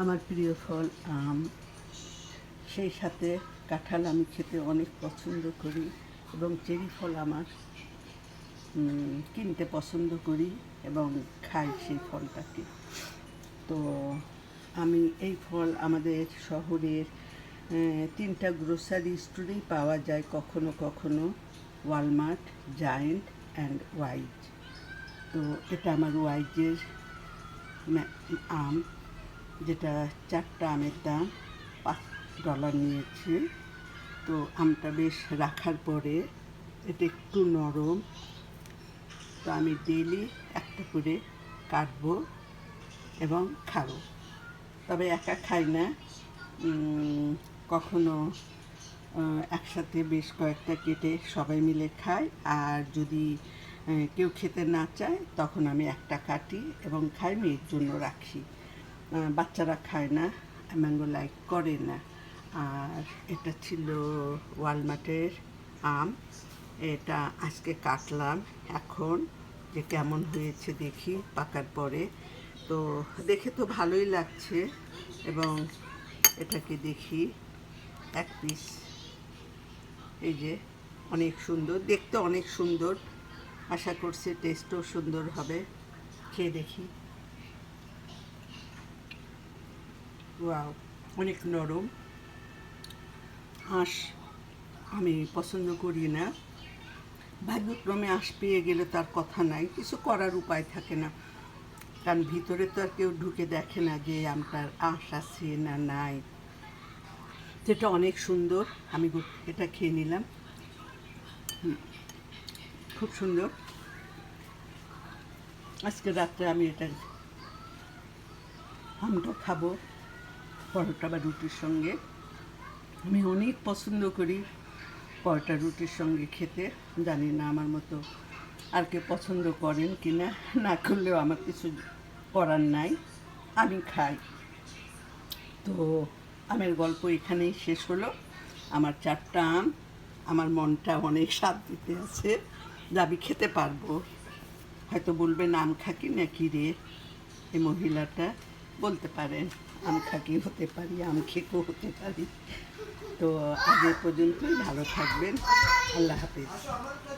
আমার প্রিয় ফল আম, সেই সাথে কাঁঠাল আমি খেতে অনেক পছন্দ করি এবং চেরি ফল আমার কিনতে পছন্দ করি এবং খাই সেই ফলটাকে। তো আমি এই ফল আমাদের শহরের তিনটা গ্রোসারি স্টোরেই পাওয়া যায় কখনো কখনো ওয়ালমার্ট জায়েন্ট অ্যান্ড ওয়াইজ তো এটা আমার ওয়াইজের আম। যেটা চারটা আমের দাম, পাঁচ ডলার নিয়েছে। তো আমটা বেশ রাখার পরে এটা একটু নরম। তো আমি ডেইলি একটা করে কাটবো এবং খাব। তবে একা খাই না। কখনো একসাথে বেশ কয়েকটা কেটে সবাই মিলে খাই। আর যদি কেউ খেতে না চায়, তখন আমি একটা কাটি এবং খাই, মেয়ের জন্য রাখি। বাচ্চারা খায় না ম্যাঙ্গো লাইক করে না। আর এটা ছিল ওয়ালমার্টের আম। এটা আজকে কাটলাম। এখন যে কেমন হয়েছে দেখি, পাকার পরে। তো দেখে তো ভালোই লাগছে। এবং এটাকে দেখি এক পিস এই যে অনেক সুন্দর, দেখতে অনেক সুন্দর। আশা করছি টেস্টও সুন্দর হবে। খেয়ে দেখি। অনেক নরম। হাঁস আমি পছন্দ করি না। ভাগ্যক্রমে আঁশ পেয়ে গেলে তার কথা নাই। কিছু করার উপায় থাকে না। কারণ ভিতরে তো আর কেউ ঢুকে দেখে না যে আমটার আঁশ আছে না নাই। যেটা অনেক সুন্দর। আমি এটা খেয়ে নিলাম। খুব সুন্দর। আজকে রাত্রে আমি এটা আমটা খাব। পরোটা বা রুটির সঙ্গে। আমি অনেক পছন্দ করি পরোটা, রুটির সঙ্গে খেতে। জানি না আমার মতো আর কে পছন্দ করেন কি না না করলেও আমার কিছু করার নাই। আমি খাই। তো আমের গল্প এখানেই শেষ হলো। আমার চারটা আম, আমার মনটা অনেক দিতে আছে যা আমি খেতে পারব। হয়তো বলবে নাম খাকি না কি রে এই মহিলাটা? বলতে পারেন, আম খাকি হতে পারি, আম খেকো হতে পারি। তো আগে পর্যন্তই, ভালো থাকবেন। আল্লাহ হাফিজ।